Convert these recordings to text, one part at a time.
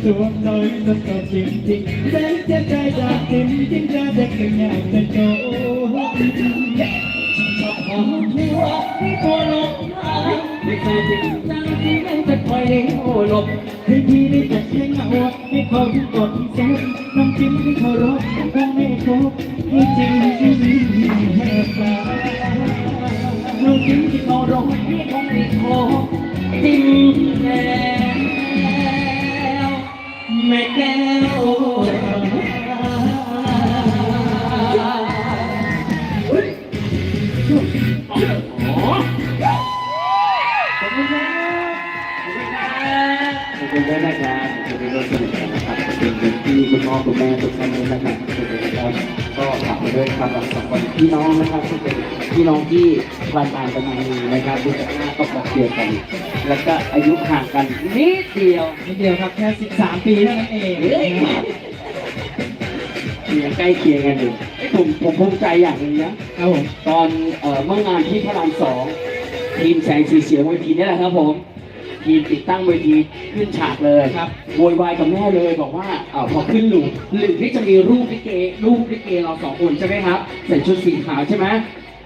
เคยให้ตัวเลยสักก็จริงจริงแสนจ็บใจจากจริงจริงจะได้แค่อย่ากจะโตชอบหอมหัวที่ตัวลงมาไม่เคยจริงจังที่ไม่จะคอยได้โอ้ลบให้พี่ได้แต่แค่เหงาให้เขาทุกกดที่แสนน้องจิ้มที่เขารบคงไม่ครบให้จริงจริงให้ฟ้าลูกจิ้มที่เขาร้อ ขอบคุณครับขอบคุณครับขอบคุณด้วยนะครับขอบคุณด้วยสนุกนะครับเป็นเด็กที่คุณพ่อคุณแม่ทุกท่านด้วยนะครับขอบคุณนะครับก็ฝากไปด้วยครับกับสองคนพี่น้องนะครับที่เป็นพี่น้องที่คลานตามกันมาดีนะครับดูจากหน้าก็บอกเดียวกัน แล้วก็อายุห่างกันนิดเดียวนิดเดียวครับแค่ 13 ปีเท่านั้นเอง เฮ้ยยังใกล้เคียงกันอยู่เอ้ยผมผมภูมิใจอย่างหนึ่งนะ ครับผมตอนเอ่อเมื่องานที่พระรามสองทีมแสงสีเสียงเวทีนี่แหละครับผมทีมติดตั้งเวทีขึ้นฉากเลยครับโวยวายกับแม่เลยบอกว่าเออพอขึ้นหลุมหลุมที่จะมีรูปลิเกรูปลิเกเราสองคนใช่ไหมครับใส่ชุดสีขาวใช่ไหม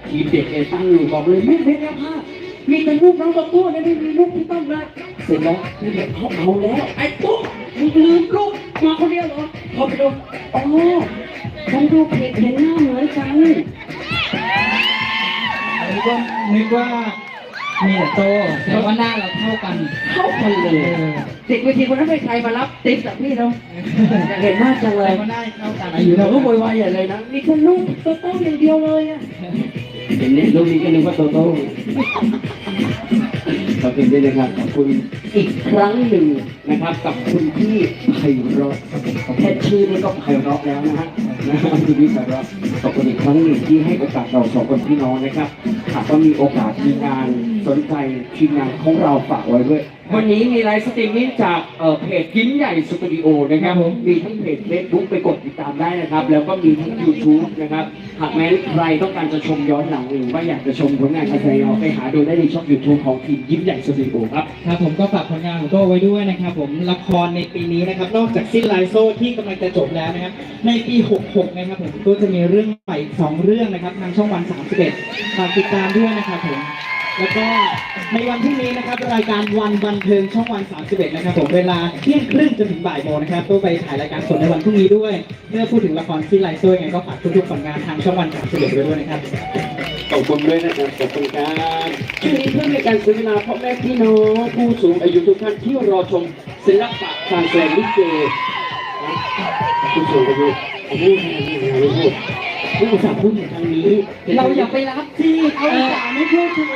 ทีมเด็กเอตั้งหลุมบอกเลยแม่แม่แม่ผ้ามีแต่รูปน้องตัวตัวนะไม่มีรูปพี่ต้อมเลยเสร็จแล้วทีมเด็กเขาเอาแล้วไอ้ตุ๊กมึงลืมรูป มาคนเดียวเหรอพอไปดูอ๋อฉันดูเพจเห็นหน้าเหมือนกันนึกว่านึกว่ามีแต่โตแต่ว่าหน้าเราเท่ากัน เข้ากันเลยอเด็กเวทีคนนั้นเป็นใครมารับติ๊บจากพี่เราอยากเห็นหน้าจังเลแต่ยว่าหน้าเท่ากันอายุเราก็โวยวายใหญ่เลยนะนี่แค่ลูกโตโต้อย่างเดียวเลยอะเห็นเนี่ยลูกนี้ก็นึกว่าโตโต้ ขอบคุณด้วยนะครับขอบคุณอีกครั้งหนึ่งนะครับ กับคุณพี่ไพเราะแค่ชื่อนี่ก็ไพเราะแล้วนะฮะนะครับคุณพี่ไพเราะขอบคุณอีกครั้งหนึ่งที่ให้โอกาสเราสองคนพี่น้องนะครับหากว่ามีโอกาสมีงานสนใจทีมงานของเราฝากไว้ด้วย วันนี้มีไลฟ์สตรีมมิ่งจากเอ่อเพจยิ้มใหญ่สตูดิโอนะครับผมมีทั้งเพจเฟซบุ๊กไปกดติดตามได้นะครับ แล้วก็มีทั้ง YouTube นะครับ หากแม้ใครต้องการจะชมย้อนหลังหรือว่าอยากจะชมผลงานการแสดงเราไปหาดูได้ในช่อง YouTube ของทีมยิ้มใหญ่สตูดิโอครับ ครับผมก็ฝากผลงานของโต้ไว้ด้วยนะครับ ผมละครในปีนี้นะครับ นอกจากสิ้นไลโซที่กำลังจะจบแล้วนะครับ ในปี 66 นะครับผมก็จะมีเรื่องใหม่อีกสองเรื่องนะครับทางช่องวัน 31ฝากติดตามด้วยนะครับผม แล้วก็ในวันพรุ่งนี้นะครับรายการวันบันเทิงช่องวัน 31 นะครับผมเวลาเที่ยงครึ่งจนถึงบ่ายโมงนะครับตัวไปถ่ายรายการสดในวันพรุ่งนี้ด้วย เมื่อพูดถึงละครซีไลโซ่ยังไงก็ฝากทุกๆผลงานทางช่องวัน 31ไว้ด้วยนะครับขอบคุณด้วยนะครับขอบคุณครับช่วงนี้เพื่อในการซื้อเวลาพ่อแม่พี่น้องผู้สูงอายุทุกท่านที่รอชมศิลปะการแสดงลิเกผู้สูงอายุอายุขนาดนี้เราไม่พูด ผู้อุตส่าห์พูดอย่างทางนี้เราอย่าไปรับที่เขาอุตส่าห์ไม่พูดถึง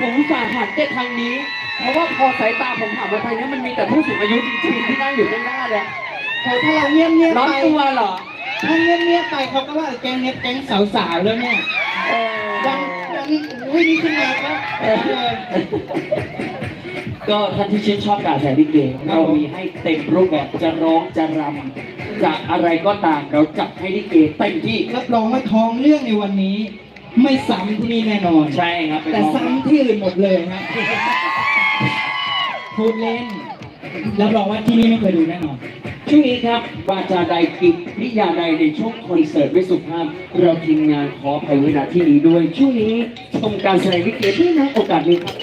ผมอุตส่าห์หันแต่ทางนี้ เพราะว่าพอสายตาผมผ่านมาทางนี้มันมีแต่ผู้สูงอายุจริงๆที่นั่งอยู่ข้างหน้าเลยถ้าเราเงียบเงียบร้อนไปตัวเหรอถ้าเงียบเงียบไปเขาก็ว่าแก๊งเนี้ยแก๊งสาวๆแล้วเนี่ยเออวันวันวิ่งขึ้นมาก็เออ ก็ท่านที่ชื่นชอบการแสดงลิเกเรามีให้เต็มรูปแบบจะร้องจะรำจะอะไรก็ตามเราจัดให้ลิเกเต็มที่รับรองว่าทองเรื่องในวันนี้ ไม่ซ้ำที่นี่แน่นอน ใช่ครับแต่ซ้ำที่อื่นหมดเลยครับพูดเล่นรับรองว่าที่นี่ไม่เคยดูแน่นอนช่วงนี้ครับวาจาใดกิจนิยาใดในช่วงคอนเสิร์ตไม่สุภาพ เราทีมงานขออภัยไว้ณที่นี้ด้วย ช่วงนี้ชมการแสดงลิเกที่นะโอกาสนี้ครับ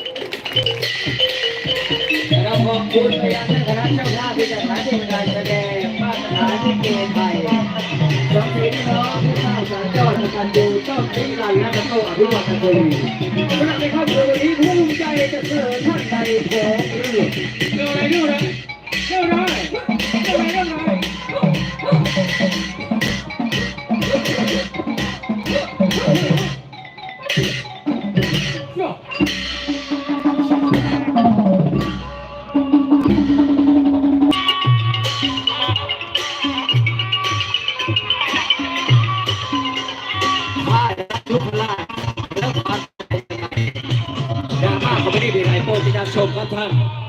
แล้วก็อบคุณไปยังคณะเจ้าภาพที่จัดหาทีมการแสดงมาตรฐานที่เกณฑ์ไทยสองพี่น้องผู้สร้างสรรค์ยอดกันดูต้องนิรันและโตอภิวัตกุลสำหรับในครอบครัววันนี้ภูมิใจจะเสนอท่านใดของเรื่องเรื่องอะไรเรื่องอะไรเรื่องอะไรเรื่องอะไรเรื่องอะไร ดแ